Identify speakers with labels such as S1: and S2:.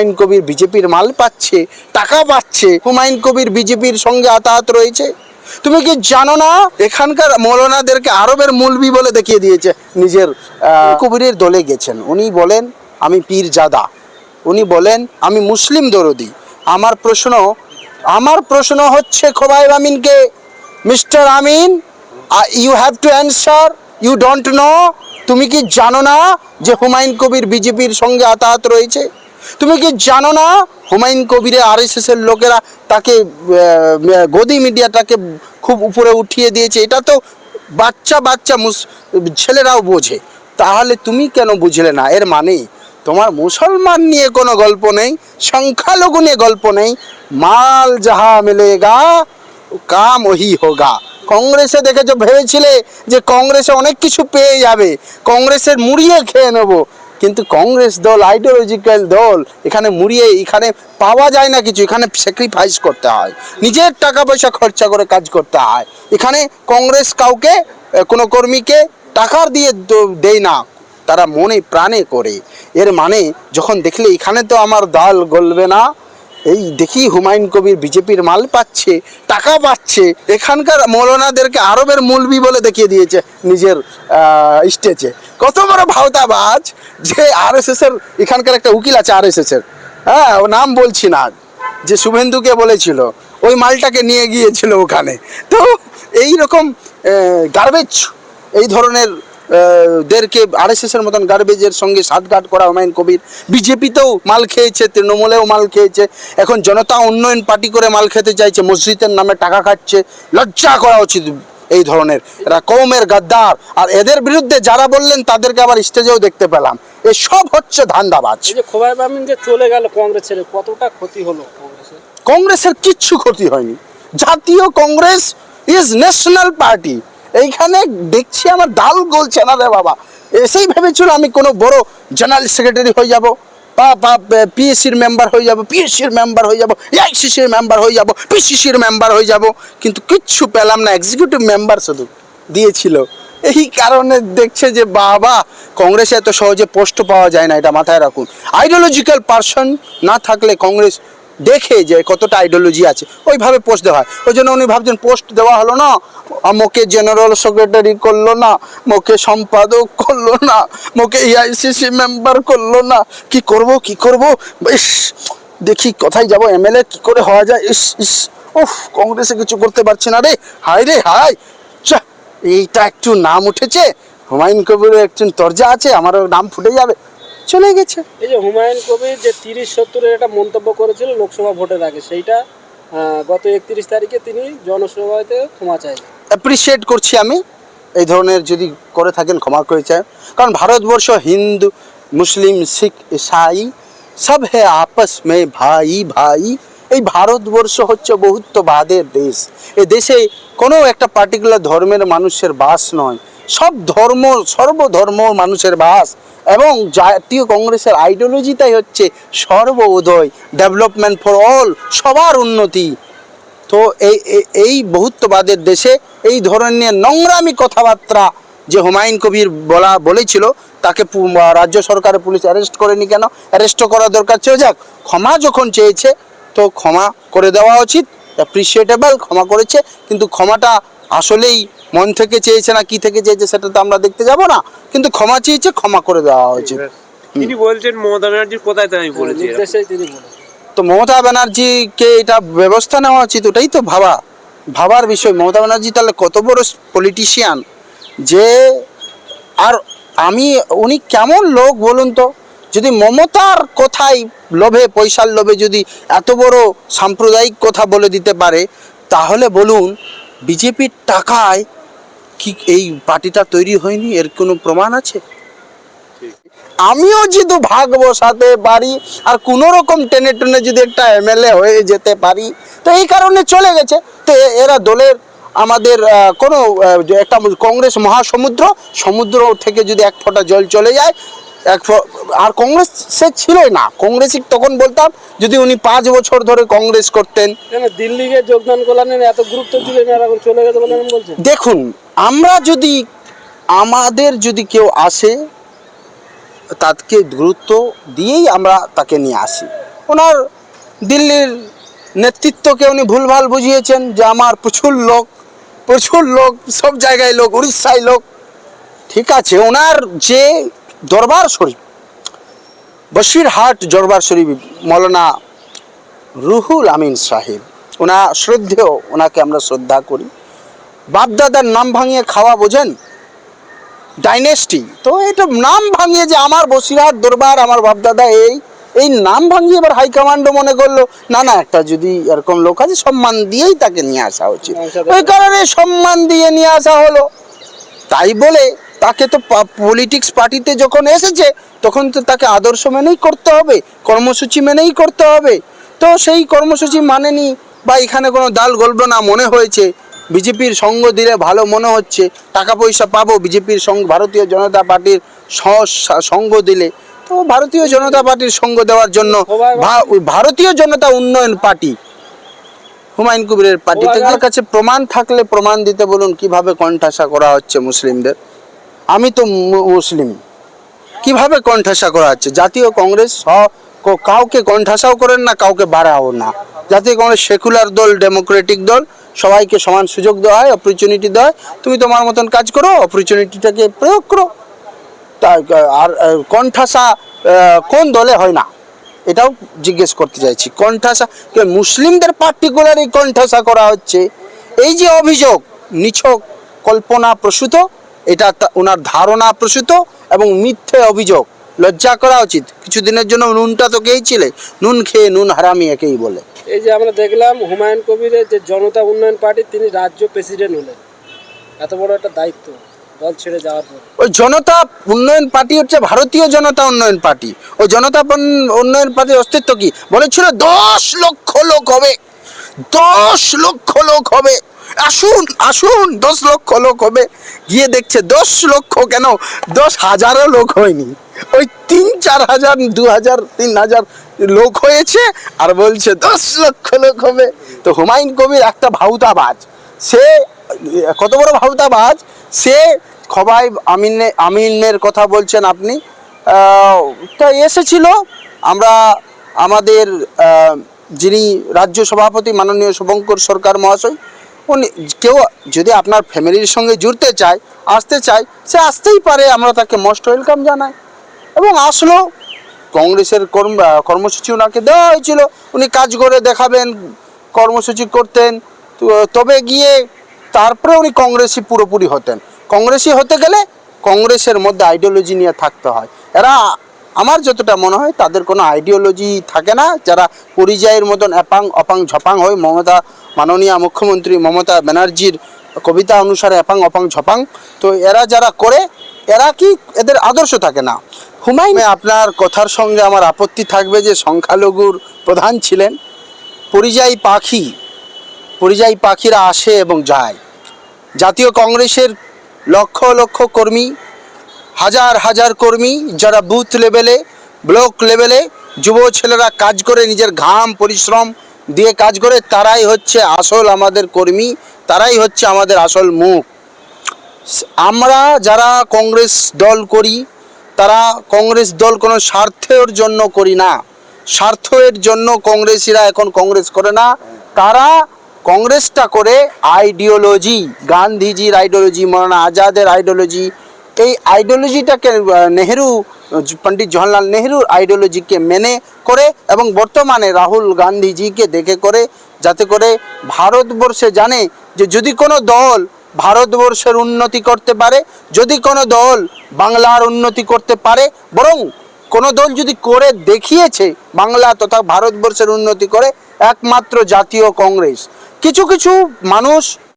S1: হুমায়ুন কবির বিজেপির মাল পাচ্ছে, টাকা পাচ্ছে, হুমায়ুন কবির বিজেপির সঙ্গে আতাহাত রয়েছে। তুমি কি জানো না, এখানকার মৌলানাদেরকে আরবের মূলবি বলে দেখিয়ে দিয়েছে। নিজের কবিরের দলে গেছেন। উনি বলেন, আমি পীর জাদা উনি বলেন, আমি মুসলিম দরদি। আমার প্রশ্ন আমার প্রশ্ন হচ্ছে খোবাইব আমিনকে, mister Amin you have to answer, you don't know. তুমি কি জানো না যে হুমায়ুন কবির বিজেপির সঙ্গে আতাহাত রয়েছে? তুমি কি জানো না? হুমায়ুন কবিরের আর এস এর লোকেরা তাকে গদি মিডিয়াটাকে খুব উপরে উঠিয়ে দিয়েছে। এটা তো বাচ্চা বাচ্চা মুস- ছেলেরাও বোঝে। তাহলে তুমি কেন বুঝলে না? এর মানে তোমার মুসলমান নিয়ে কোনো গল্প নেই, সংখ্যালঘু নিয়ে গল্প নেই। মাল যাহা মিলেগা, কাম ওহি হোগা। কংগ্রেসে দেখেছ, ভেবেছিলে যে কংগ্রেসে অনেক কিছু পেয়ে যাবে। কংগ্রেসের মুড়িয়ে খেয়ে নেব। কিন্তু কংগ্রেস দল আইডিওলজিক্যাল দল, এখানে মুড়িয়ে, এখানে পাওয়া যায় না কিছু, এখানে স্যাক্রিফাইস করতে হয়। নিজের টাকা পয়সা খরচা করে কাজ করতে হয়। এখানে কংগ্রেস কাউকে কোনো কর্মীকে টাকার দিয়ে দেয় না। তারা মনে প্রাণে করে। এর মানে যখন দেখলে এখানে তো আমার দল গলবে না এই দেখি হুমায়ুন কবির বিজেপির মাল পাচ্ছে, টাকা পাচ্ছে। এখানকার মৌলানাদেরকে আরবের মূলবি বলে দেখিয়ে দিয়েছে নিজের স্টেজে। কত বড় ভাওতাবাজ যে আর এস এর এখানকার একটা উকিল আছে আর এর হ্যাঁ ও নাম বলছি না যে শুভেন্দুকে বলেছিল, ওই মালটাকে নিয়ে গিয়েছিল ওখানে। তো এই রকম গার্বেজ এই ধরনের দেরকে আরএসএস এর মতন গার্বেজের সঙ্গে সাতঘাট করা হুমায়ুন কবির। বিজেপিতেও মাল খেয়েছে তৃণমূলেও মাল খেয়েছে। এখন জনতা উন্নয়ন পার্টি করে মাল খেতে চাইছে মসজিদের নামে টাকা খাচ্ছে লজ্জা করা উচিত এই ধরনের। এরা কৌমের গাদ্দার। আর এদের বিরুদ্ধে যারা বললেন তাদেরকে আবার স্টেজেও দেখতে পেলাম। এসব হচ্ছে ধান্দাবাজ।
S2: এই যে খোবাইব আমিন যে চলে গেল কংগ্রেস ছেড়ে কতটা ক্ষতি হলো কংগ্রেসের?
S1: কংগ্রেসের কিচ্ছু ক্ষতি হয়নি। জাতীয় কংগ্রেস ইজ ন্যাশনাল পার্টি এইখানে দেখছি আমার দাল গলছে না রে বাবা। এসেই ভেবেছিল আমি কোনো বড় জেনারেল সেক্রেটারি হয়ে যাব, বা বা পিএসসির মেম্বার হয়ে যাব পিএসসির মেম্বার হয়ে যাব এআইসিসির মেম্বার হয়ে যাব পিসিসির মেম্বার হয়ে যাব, কিন্তু কিচ্ছু পেলাম না এক্সিকিউটিভ মেম্বার শুধু দিয়েছিল। এই কারণে দেখছে যে, বাবা, কংগ্রেসে এত সহজে পোস্ট পাওয়া যায় না, এটা মাথায় রাখুন। আইডিওলজিক্যাল পার্সন না থাকলে কংগ্রেস দেখে যে কতটা আইডিওলজি আছে, ওইভাবে পোস্ট দেওয়া হয়। ওই জন্য উনি ভাবছেন পোস্ট দেওয়া হলো না মোকে জেনারেল সেক্রেটারি করল না মোকে সম্পাদক করল না মোকে এআইসিসি মেম্বার করল না। কি করব কি করব? ইস, দেখি কোথায় যাব এমএলএ কি করে হওয়া যায়? ইস ইস, উফ, কংগ্রেসে কিছু করতে পারছে না রে। হায় রে চা এইটা একটু নাম উঠেছে। হুমায়ুন কবিরের একজন তর্জা আছে, আমারও নাম ফুটে যাবে। চলে গেছে।
S2: এই যে হুমায়ুন কবির যে তিরিশ সত্তরের একটা মন্তব্য করেছিল লোকসভা ভোটের আগে সেইটা গত একত্রিশ তারিখে তিনি জনসভাতে ক্ষমা চাই
S1: অ্যাপ্রিসিয়েট করছি আমি এই ধরনের যদি করে থাকেন ক্ষমা করে চাই কারণ ভারতবর্ষ হিন্দু মুসলিম শিখ ইসাই সব হে আপস মে ভাই ভাই। এই ভারতবর্ষ হচ্ছে বহুত্ববাদের দেশ। এ দেশে কোনো একটা পার্টিকুলার ধর্মের মানুষের বাস নয়। সব ধর্ম, সর্বধর্ম মানুষের বাস এবং জাতীয় কংগ্রেসের আইডিওলজিটাই হচ্ছে সর্বোদয় ডেভেলপমেন্ট ফর অল সবার উন্নতি। তো এই, এই- বহুত্ববাদের দেশে এই ধরনের নোংরামি কথাবার্তা যে হুমায়ুন কবির বলা, বলেছিল, তাকে রাজ্য সরকারের পুলিশ অ্যারেস্ট করেনি কেন? অ্যারেস্ট করা দরকার ছিল, যাক, ক্ষমা যখন চেয়েছে, তো ক্ষমা করে দেওয়া উচিত অ্যাপ্রিসিয়েটেবল ক্ষমা করেছে, কিন্তু ক্ষমাটা আসলেই মন থেকে চেয়েছে না কি থেকে চেয়েছে সেটা তো আমরা দেখতে যাব না। কিন্তু ক্ষমা চেয়েছে ক্ষমা করে দেওয়া হয়েছে।
S3: তিনি বলছেন মমতা ব্যানার্জির কোথায় তাই আমি বলেছি?
S1: তো মমতা ব্যানার্জিকে এটা ব্যবস্থা নেওয়া উচিত ওটাই তো ভাবা। ভাবার বিষয় মমতা ব্যানার্জি তাহলে কত বড় পলিটিশিয়ান যে আর আমি উনি কেমন লোক বলুন তো? যদি মমতার কথাই লোভে পয়সার লোভে যদি এত বড় সাম্প্রদায়িক কথা বলে দিতে পারে তাহলে বলুন বিজেপির টাকায় কি এই পার্টিটা তৈরি হয়নি? এর কোনো প্রমাণ আছে? আমিও যদি ভাগ বসাতে পারি আর কোনো রকম টেনে টেনে যদি একটা এমএলএ হয়ে যেতে পারি তো এই কারণে চলে গেছে। তো এরা দলের আমাদের কোনো একটা কংগ্রেস মহাসমুদ্র সমুদ্র থেকে যদি এক ফোঁটা জল চলে যায় এক আর কংগ্রেস সে ছিলই না। কংগ্রেসই তখন বলতাম যদি উনি পাঁচ বছর ধরে কংগ্রেস করতেন।
S2: দিল্লিকে যোগদান করলেন এত গুরুত্ব দিলেন চলে গেছে
S1: দেখুন আমরা যদি আমাদের যদি কেউ আসে, তাকে গুরুত্ব দিয়েই আমরা তাকে নিয়ে আসি। ওনার দিল্লির নেতৃত্বকে উনি ভুলভাল বুঝিয়েছেন যে আমার প্রচুর লোক প্রচুর লোক, সব জায়গায় লোক, উড়িষ্যায় লোক। ঠিক আছে, ওনার যে দরবার শরীফ, বসিরহাট দরবার শরীফ, মৌলানা রুহুল আমিন সাহেব, ওনা শ্রদ্ধেয়, ওনাকে আমরা শ্রদ্ধা করি। বাপদাদার নাম ভাঙিয়ে খাওয়া বোঝেন? ডাইনেস্টি তো এটা নাম ভাঙিয়ে যে আমার বসিরহাট দরবার আমার বাপদাদা এই এই নাম ভাঙিয়ে এবার হাইকমান্ড মনে করল না না একটা যদি এরকম লোক আছে সম্মান দিয়েই তাকে নিয়ে আসা উচিত। ওই কারণে সম্মান দিয়ে নিয়ে আসা হলো। তাই বলে তাকে তো পলিটিক্স পার্টিতে যখন এসেছে তখন তো তাকে আদর্শ মেনেই করতে হবে কর্মসূচি মেনেই করতে হবে। তো সেই কর্মসূচি মানেনি বা এখানে কোনো দাল গল্প না মনে হয়েছে। বিজেপির সঙ্গ দিলে ভালো মনে হচ্ছে। টাকা পয়সা পাবো বিজেপির সঙ্গ ভারতীয় জনতা পার্টির স- সঙ্গ দিলে। তো ভারতীয় জনতা পার্টির সঙ্গ দেওয়ার জন্য ভারতীয় জনতা উন্নয়ন পার্টি হুমায়ুন কবিরের পার্টি তাদের কাছে প্রমাণ থাকলে প্রমাণ দিতে বলুন কীভাবে কণ্ঠাসা করা হচ্ছে মুসলিমদের? আমি তো মুসলিম। কীভাবে কণ্ঠাসা করা হচ্ছে? জাতীয় কংগ্রেস কাউকে কণ্ঠাসাও করেন না কাউকে বাড়াও না। জাতীয় কংগ্রেস সেকুলার দল ডেমোক্রেটিক দল সবাইকে সমান সুযোগ দেওয়া হয় অপরচুনিটি দেওয়া তুমি তোমার মতন কাজ করো অপরচুনিটিটাকে প্রয়োগ করো। তা আর কণ্ঠাসা কোন দলে হয় না? এটাও জিজ্ঞেস করতে চাইছি। কণ্ঠাসা মুসলিমদের পার্টিকুলারই কণ্ঠাসা করা হচ্ছে। এই যে অভিযোগ, নিছক, কল্পনা প্রসূত, এটা ওনার ধারণা প্রসূত এবং মিথ্যে অভিযোগ। লজ্জা করা উচিত। কিছুদিনের জন্য নুনটা তো খেয়েছিলে। নুন খেয়ে নুন হারামি একেই বলে।
S2: এই যে আমরা দেখলাম হুমায়ুন কবিরের যে জনতা উন্নয়ন পার্টি, তিনি রাজ্য প্রেসিডেন্ট হলেন। এত বড় একটা দায়িত্ব দল ছেড়ে যাওয়ার পর।
S1: ওই জনতা উন্নয়ন পার্টি হচ্ছে ভারতীয় জনতা উন্নয়ন পার্টি। ওই জনতা উন্নয়ন পার্টির অস্তিত্ব কি? বলেছিল দশ লক্ষ লোক হবে। দশ লক্ষ লোক হবে। আসুন আসুন, দশ লক্ষ লোক হবে। গিয়ে দেখছে দশ লক্ষ কেন? দশ হাজারও লোক হয়নি। ওই তিন, চার হাজার, দু হাজার, তিন হাজার লোক হয়েছে আর বলছে, দশ লক্ষ লোক হবে। তো হুমায়ুন কবির একটা ভাউতাবাজ, সে, কত বড় ভাউতাবাজ, সে খবাই আমিনে, আমিনের কথা বলছেন আপনি। তো এসেছিল, আমরা আমাদের যিনি রাজ্য সভাপতি মাননীয় শুভঙ্কর সরকার মহাশয়, উনি কেউ যদি আপনার ফ্যামিলির সঙ্গে জুড়তে চায়, আসতে চায়, সে আসতেই পারে, আমরা তাকে মোস্ট ওয়েলকাম জানাই। এবং আসলো কংগ্রেসের কর্ম কর্মসূচি ওনাকে দেওয়া হয়েছিল। উনি কাজ করে দেখাবেন, কর্মসূচি করতেন। তবে গিয়ে তারপরে উনি কংগ্রেসই পুরোপুরি হতেন। কংগ্রেসি হতে গেলে কংগ্রেসের মধ্যে আইডিওলজি নিয়ে থাকতে হয়। এরা, আমার যতটা মনে হয়, তাদের কোনো আইডিওলজি থাকে না। যারা পরিযায়ের মতন অ্যাপাং অপাং, ঝপাং হয় মমতা, মাননীয় মুখ্যমন্ত্রী মমতা ব্যানার্জির কবিতা অনুসারে অ্যাপাং অপাং, ঝপাং। তো এরা যারা করে, এরা কি এদের আদর্শ থাকে না। হুমায়ুন আপনার কথার সঙ্গে আমার আপত্তি থাকবে যে সংখ্যালঘুর প্রধান ছিলেন পরিযায়ী পাখি, পরিযায়ী পাখিরা আসে এবং যায়। জাতীয় কংগ্রেসের লক্ষ লক্ষ কর্মী, হাজার হাজার কর্মী যারা বুথ লেভেলে, ব্লক লেভেলে যুব ছেলেরা কাজ করে, নিজের ঘাম, পরিশ্রম দিয়ে কাজ করে, তারাই হচ্ছে আসল আমাদের কর্মী, তারাই হচ্ছে আমাদের আসল মুখ। আমরা যারা কংগ্রেস দল করি তারা কংগ্রেস দল কোনো স্বার্থের জন্য করি না। স্বার্থের জন্য কংগ্রেসিরা এখন কংগ্রেস করে না। তারা কংগ্রেসটা করে আইডিওলজি গান্ধীজির আইডিওলজি মৌলানা আজাদের আইডিওলজি এই আইডিওলজিটাকে নেহেরু, পণ্ডিত জওহরলাল নেহরুর আইডিওলজিকে মেনে করে এবং বর্তমানে রাহুল গান্ধীজিকে দেখে করে, যাতে করে ভারতবর্ষে জানে যে যদি কোনো দল ভারতবর্ষের উন্নতি করতে পারে, যদি কোনো দল বাংলার উন্নতি করতে পারে, বরং কোনো দল যদি করে দেখিয়েছে বাংলা তথা ভারতবর্ষের উন্নতি করে, একমাত্র জাতীয় কংগ্রেস। কিছু কিছু মানুষ